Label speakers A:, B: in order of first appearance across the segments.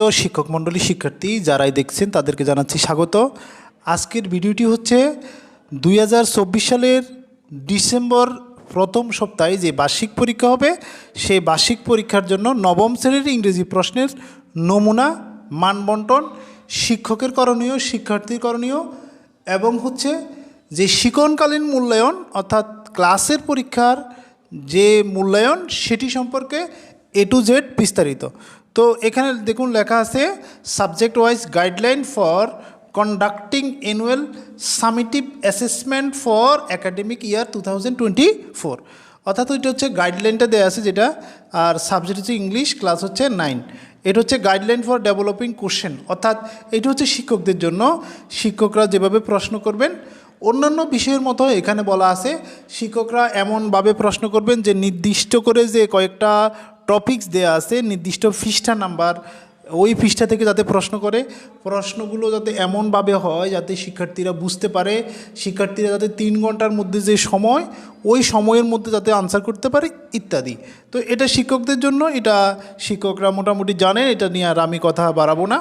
A: শিক্ষক মণ্ডলী শিক্ষার্থী যারাই দেখছেন তাদেরকে জানাচ্ছি স্বাগত। আজকের ভিডিওটি হচ্ছে দুই হাজার চব্বিশ সালের ডিসেম্বর প্রথম সপ্তাহে যে বার্ষিক পরীক্ষা হবে, সেই বার্ষিক পরীক্ষার জন্য নবম শ্রেণির ইংরেজি প্রশ্নের নমুনা, মানবন্টন, শিক্ষকের করণীয়, শিক্ষার্থীর করণীয় এবং হচ্ছে যে শিকনকালীন মূল্যায়ন অর্থাৎ ক্লাসের পরীক্ষার যে মূল্যায়ন সেটি সম্পর্কে এ টু জেড বিস্তারিত। তো এখানে দেখুন লেখা আছে subject wise guideline for conducting annual summative assessment for academic year two twenty four অর্থাৎ এটা হচ্ছে গাইডলাইনটা দেওয়া আছে যেটা, আর সাবজেক্ট হচ্ছে ইংলিশ ক্লাস হচ্ছে নাইন এটা হচ্ছে গাইডলাইন ফর ডেভেলপিং কোশ্চেন অর্থাৎ এটা হচ্ছে শিক্ষকদের জন্য, শিক্ষকরা যেভাবে প্রশ্ন করবেন, অন্যান্য বিষয়ের মতো এখানে বলা আছে, শিক্ষকরা এমনভাবে প্রশ্ন করবেন যে নির্দিষ্ট করে যে কয়েকটা টপিকস দেয়া আছে, নির্দিষ্ট পৃষ্ঠা নাম্বার, ওই পৃষ্ঠা থেকে যাতে প্রশ্ন করে, প্রশ্নগুলো যাতে এমনভাবে হয় যাতে শিক্ষার্থীরা বুঝতে পারে, শিক্ষার্থীরা যাতে তিন ঘণ্টার মধ্যে যে সময়, ওই সময়ের মধ্যে যাতে আনসার করতে পারে, ইত্যাদি। তো এটা শিক্ষকদের জন্য, এটা শিক্ষকরা মোটামুটি জানেন এটা নিয়ে আর আমি কথা বাড়াবো না।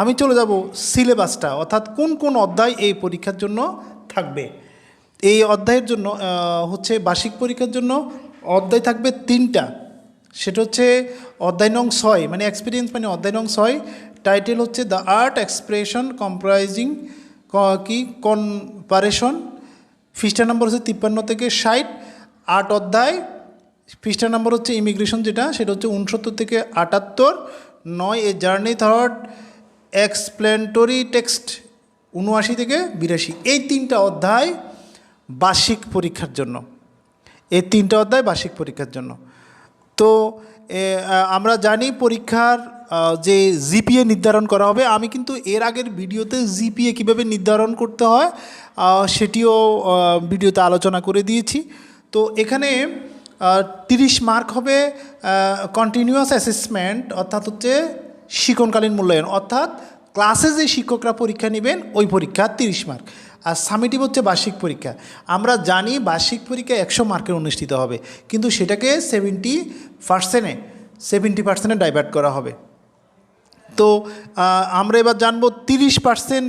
A: আমি চলে যাব সিলেবাসটা, অর্থাৎ কোন কোন অধ্যায় এই পরীক্ষার জন্য থাকবে। এই অধ্যায়ের জন্য হচ্ছে বার্ষিক পরীক্ষার জন্য অধ্যায় থাকবে তিনটা। সেটা হচ্ছে অধ্যায় নং ছয় মানে এক্সপিরিয়েন্স মানে অধ্যায় নং ছয় টাইটেল হচ্ছে দ্য আর্ট এক্সপ্রেশন কম্প্রাইজিং কি কনপারেশন পৃষ্ঠা নম্বর হচ্ছে তিপ্পান্ন থেকে ষাট, আট অধ্যায়, পৃষ্ঠা নম্বর হচ্ছে ইমিগ্রেশন যেটা, সেটা হচ্ছে উনসত্তর থেকে আটাত্তর, নয় a journey third explanatory text উনআশি থেকে বিরাশি, এই তিনটা অধ্যায় বার্ষিক পরীক্ষার জন্য, এই তিনটা অধ্যায় বার্ষিক পরীক্ষার জন্য। তো আমরা জানি পরীক্ষার যে জিপিএ নির্ধারণ করা হবে। আমি কিন্তু এর আগের ভিডিওতে জিপিএ কীভাবে নির্ধারণ করতে হয় সেটিও ভিডিওতে আলোচনা করে দিয়েছি। তো এখানে তিরিশ মার্ক হবে কন্টিনিউয়াস অ্যাসেসমেন্ট অর্থাৎ হচ্ছে শিকনকালীন মূল্যায়ন। অর্থাৎ ক্লাসে যে শিক্ষকরা পরীক্ষা নেবেন, ওই পরীক্ষা তিরিশ মার্ক আর সামিটিভ হচ্ছে বার্ষিক পরীক্ষা। আমরা জানি বার্ষিক পরীক্ষা একশো মার্কের অনুষ্ঠিত হবে। কিন্তু সেটাকে সেভেন্টি পার্সেন্টে সেভেন্টি পার্সেন্টে ডাইভার্ট করা হবে। তো আমরা এবার জানব তিরিশ পার্সেন্ট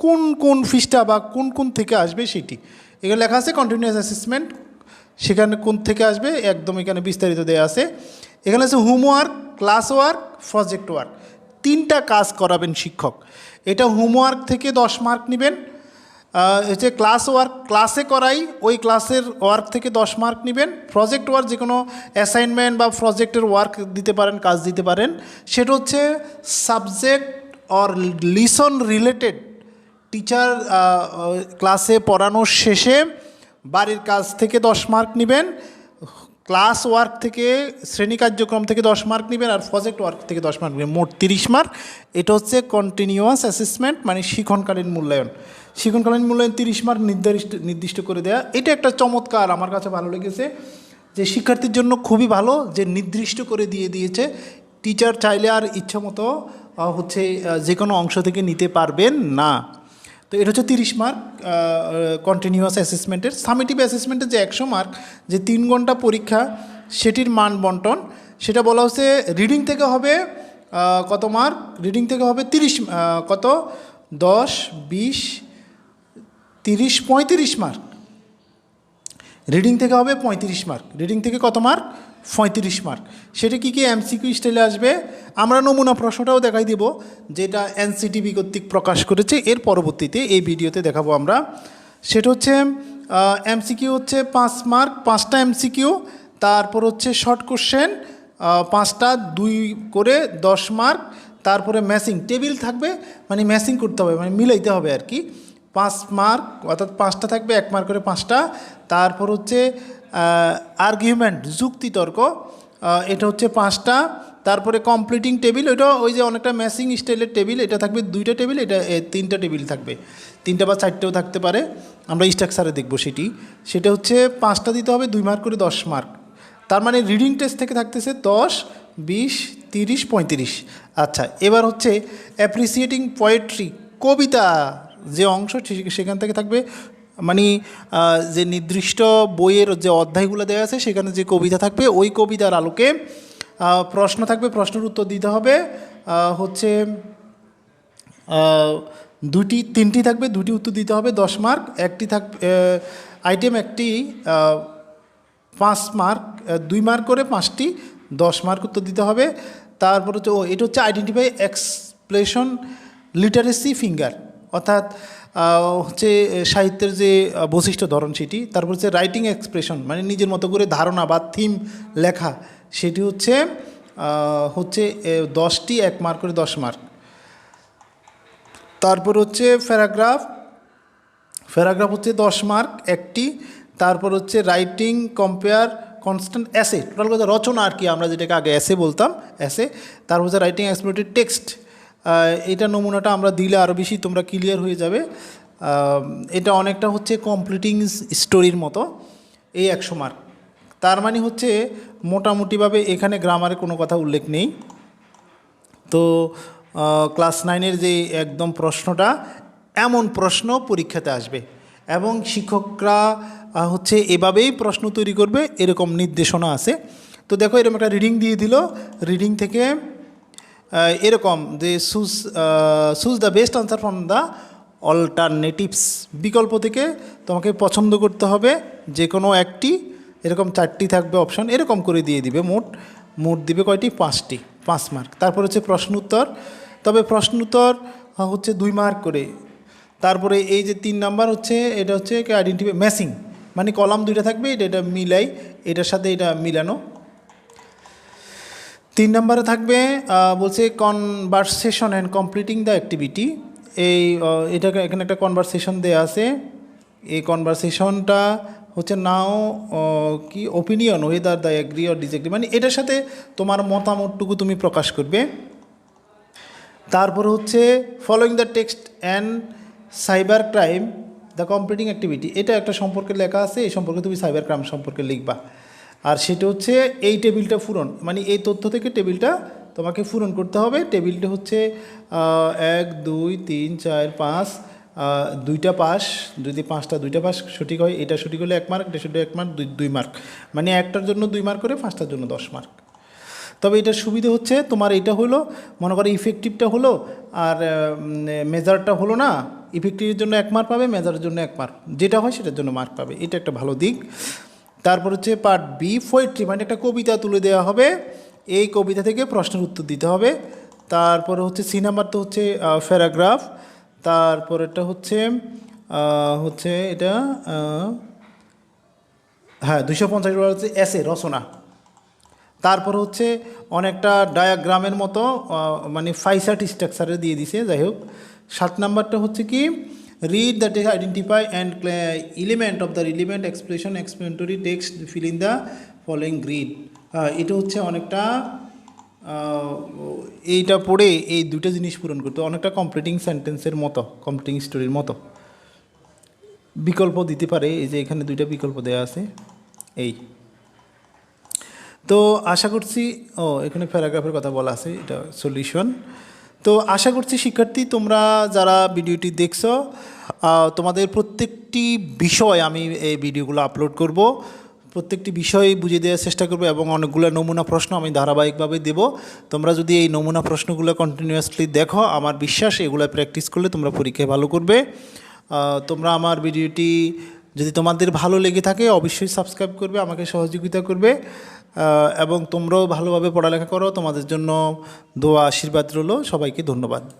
A: কোন কোন ফিসটা বা কোন কোন থেকে আসবে সেটি। এখানে লেখা আছে কন্টিনিউয়াস অ্যাসেসমেন্ট সেখানে কোন থেকে আসবে, একদম এখানে বিস্তারিত দেওয়া আছে। এখানে আছে homework class work project work তিনটা কাজ করাবেন শিক্ষক। এটা হোমওয়ার্ক থেকে দশ মার্ক নেবেন হচ্ছে ক্লাস ওয়ার্ক ক্লাসে করাই, ওই ক্লাসের ওয়ার্ক থেকে দশ মার্ক নেবেন। প্রজেক্ট ওয়ার্ক যে কোনো অ্যাসাইনমেন্ট বা প্রজেক্টের ওয়ার্ক দিতে পারেন, কাজ দিতে পারেন, সেটা হচ্ছে subject or lesson related teacher ক্লাসে পড়ানোর শেষে বাড়ির কাজ থেকে দশ মার্ক নেবেন। ক্লাস ওয়ার্ক থেকে শ্রেণি কার্যক্রম থেকে দশ মার্ক নেবেন আর প্রজেক্ট ওয়ার্ক থেকে দশ মার্ক নেবেন, মোট তিরিশ মার্ক। এটা হচ্ছে কন্টিনিউয়াস অ্যাসেসমেন্ট মানে শিক্ষণকালীন মূল্যায়ন। শিক্ষণকালীন মূল্যায়ন তিরিশ মার্ক নির্দিষ্ট নির্দিষ্ট করে দেওয়া এটা একটা চমৎকার, আমার কাছে ভালো লেগেছে, যে শিক্ষার্থীর জন্য খুবই ভালো, যে নির্দিষ্ট করে দিয়ে দিয়েছে। টিচার চাইলে আর ইচ্ছা মতো হচ্ছে যে কোনো অংশ থেকে নিতে পারবেন না। তো এটা হচ্ছে তিরিশ মার্ক কন্টিনিউয়াস অ্যাসেসমেন্টের সামিটিভ অ্যাসেসমেন্টের যে একশো মার্ক যে তিন ঘণ্টা পরীক্ষা, সেটির মান বন্টন, সেটা বলা হচ্ছে রিডিং থেকে হবে কত মার্ক রিডিং থেকে হবে তিরিশ কত? দশ, বিশ, তিরিশ, পঁয়ত্রিশ মার্ক রিডিং থেকে হবে পঁয়ত্রিশ মার্ক রিডিং থেকে কত মার্ক পঁয়ত্রিশ মার্ক সেটা কী কী এমসিকিউ স্টাইলে আসবে? আমরা নমুনা প্রশ্নটাও দেখাই দিব, যেটা এনসিটিভি কর্তৃক প্রকাশ করেছে। এর পরবর্তীতে এই ভিডিওতে দেখাবো আমরা। সেটা হচ্ছে এমসিকিউ হচ্ছে পাঁচ মার্ক পাঁচটা এমসিকিউ তারপর হচ্ছে শর্ট কোশ্চেন পাঁচটা, দুই করে দশ মার্ক তারপরে ম্যাসিং টেবিল থাকবে মানে ম্যাসিং করতে হবে মানে মিলাইতে হবে আর কি। পাঁচ মার্ক অর্থাৎ পাঁচটা থাকবে, এক মার্ক করে পাঁচটা, তারপর হচ্ছে আর্গুমেন্ট যুক্তিতর্ক এটা হচ্ছে পাঁচটা। তারপরে কমপ্লিটিং টেবিল ওইটা ওই যে অনেকটা ম্যাসিং স্টাইলের টেবিল এটা থাকবে দুইটা টেবিল এটা তিনটা টেবিল থাকবে। তিনটা বা চারটেও থাকতে পারে। আমরা স্ট্রাকচারে দেখব সেটি। সেটা হচ্ছে পাঁচটা দিতে হবে, দুই মার্ক করে দশ মার্ক তার মানে রিডিং টেস্ট থেকে থাকতেছে দশ, বিশ, তিরিশ, পঁয়ত্রিশ। আচ্ছা এবার হচ্ছে অ্যাপ্রিসিয়েটিং পোয়েট্রি কবিতা যে অংশ সেখান থেকে থাকবে মানে যে নির্দিষ্ট বইয়ের যে অধ্যায়গুলো দেওয়া আছে, সেখানে যে কবিতা থাকবে, ওই কবিতার আলোকে প্রশ্ন থাকবে, প্রশ্নের উত্তর দিতে হবে। হচ্ছে দুটি, তিনটি থাকবে, দুটি উত্তর দিতে হবে, দশ মার্ক। একটি থাক আইটেম একটি পাঁচ মার্ক দুই মার্ক করে পাঁচটি, দশ মার্ক উত্তর দিতে হবে। তারপর হচ্ছে, ও, এটা হচ্ছে আইডেন্টিফাই এক্সপ্লেশন লিটারেসি ফিঙ্গার অর্থাৎ হচ্ছে, সাহিত্যের যে বৈশিষ্ট্য ধরন সেটি, তারপর হচ্ছে রাইটিং এক্সপ্রেশন মানে নিজের মতো করে ধারণা বা থিম লেখা, সেটি হচ্ছে হচ্ছে দশটি এক মার্ক করে দশ মার্ক তারপর হচ্ছে প্যারাগ্রাফ প্যারাগ্রাফ হচ্ছে দশ মার্ক একটি, তারপর হচ্ছে writing compare constant essay total কথা রচনা আর কি আমরা যেটাকে আগে অ্যাসে বলতাম অ্যাসে তারপর হচ্ছে রাইটিং এক্সপ্লোরেটেড টেক্সট এটা নমুনাটা আমরা দিলে আরও বেশি তোমরা ক্লিয়ার হয়ে যাবে। এটা অনেকটা হচ্ছে কমপ্লিটিং স্টোরির মতো এই একশো মার্ক তার মানে হচ্ছে মোটামুটিভাবে এখানে গ্রামারে কোনো কথা উল্লেখ নেই। তো ক্লাস নাইনের যে একদম প্রশ্নটা, এমন প্রশ্ন পরীক্ষাতে আসবে এবং শিক্ষকরা হচ্ছে এভাবেই প্রশ্ন তৈরি করবে, এরকম নির্দেশনা আছে। তো দেখো এরকম একটা রিডিং দিয়ে দিল। রিডিং থেকে এরকম যে choose choose the best answer from the alternatives. বিকল্প থেকে তোমাকে পছন্দ করতে হবে যে কোনো একটি, এরকম চারটি থাকবে অপশন এরকম করে দিয়ে দিবে মোট মোট দিবে কয়টি? পাঁচটি, পাঁচ মার্ক তারপর হচ্ছে প্রশ্ন উত্তর। তবে প্রশ্ন উত্তর হচ্ছে দুই মার্ক করে। তারপরে এই যে তিন নাম্বার হচ্ছে, এটা হচ্ছে আইডেন্টিফাই ম্যাসিং মানে কলাম দুইটা থাকবে, এটা এটা মিলাই, এটার সাথে এটা মিলানো। তিন নম্বরে থাকবে বলছে conversation and completing the activity এই এটাকে এখানে একটা কনভারসেশন দেওয়া আছে। এই কনভারসেশনটা হচ্ছে নাও কি opinion whether the agree or disagree মানে এটার সাথে তোমার মতামতটুকু তুমি প্রকাশ করবে। তারপর হচ্ছে following the text and cyber crime the completing activity এটা একটা সম্পর্কে লেখা আছে, এই সম্পর্কে তুমি সাইবার ক্রাইম সম্পর্কে লিখবা। আর সেটা হচ্ছে এই টেবিলটা পূরণ মানে এই তথ্য থেকে টেবিলটা তোমাকে পূরণ করতে হবে। টেবিলটা হচ্ছে এক, দুই, তিন, চার, পাঁচ দুইটা পাস যদি পাঁচটা দুইটা পাস সঠিক হয়, এটা সঠিক হলে এক মার্ক, এটা সঠিক এক মার্ক, দুই দুই মার্ক। মানে একটার জন্য দুই মার্ক করে পাঁচটার জন্য দশ মার্ক। তবে এটার সুবিধে হচ্ছে, তোমার এটা হলো, মনে করো ইফেক্টিভটা হলো, আর মেজারটা হলো না ইফেক্টিভের জন্য এক মার্ক পাবে মেজারের জন্য এক মার্ক। যেটা হয় সেটার জন্য মার্ক পাবে। এটা একটা ভালো দিক। তারপর হচ্ছে পার্ট বি পোয়েট্রি মানে একটা কবিতা তুলে দেওয়া হবে। এই কবিতা থেকে প্রশ্নের উত্তর দিতে হবে। তারপরে হচ্ছে সি নাম্বার তো হচ্ছে প্যারাগ্রাফ তারপরেরটা হচ্ছে হচ্ছে এটা হ্যাঁ দুশো পঞ্চাশ হচ্ছে এসে রচনা। তারপর হচ্ছে অনেকটা ডায়াগ্রামের মতো মানে ফাইসাট স্ট্রাকচারে দিয়ে দিছে, যাই হোক। সাত নাম্বারটা হচ্ছে কি? Read the text identify and element of the relevant expression explanatory text fill in the following grid এটা হচ্ছে অনেকটা এইটা পড়ে এই দুটো জিনিস পূরণ করতে অনেকটা কমপ্লিটিং সেন্টেন্সের মতো কমপ্লিটিং স্টোরির মতো। বিকল্প দিতে পারে, এই যে এখানে দুইটা বিকল্প দেওয়া আছে, এই। তো আশা করছি, ও, এখানে প্যারাগ্রাফের কথা বলা আছে, এটা সলিউশন তো আশা করছি শিক্ষার্থী, তোমরা যারা ভিডিওটি দেখছ তোমাদের প্রত্যেকটি বিষয় আমি এই ভিডিওগুলো আপলোড করব। প্রত্যেকটি বিষয় বুঝিয়ে দেওয়ার চেষ্টা করব এবং অনেকগুলো নমুনা প্রশ্ন আমি ধারাবাহিকভাবে দেব। তোমরা যদি এই নমুনা প্রশ্নগুলো কন্টিনিউয়াসলি দেখো, আমার বিশ্বাস এগুলো প্র্যাকটিস করলে তোমরা পরীক্ষায় ভালো করবে। তোমরা আমার ভিডিওটি যদি তোমাদের ভালো লেগে থাকে, অবশ্যই সাবস্ক্রাইব করবে, আমাকে সহযোগিতা করবে এবং তোমরাও ভালোভাবে পড়ালেখা করো। তোমাদের জন্য দোয়া, আশীর্বাদ রইল। সবাইকে ধন্যবাদ।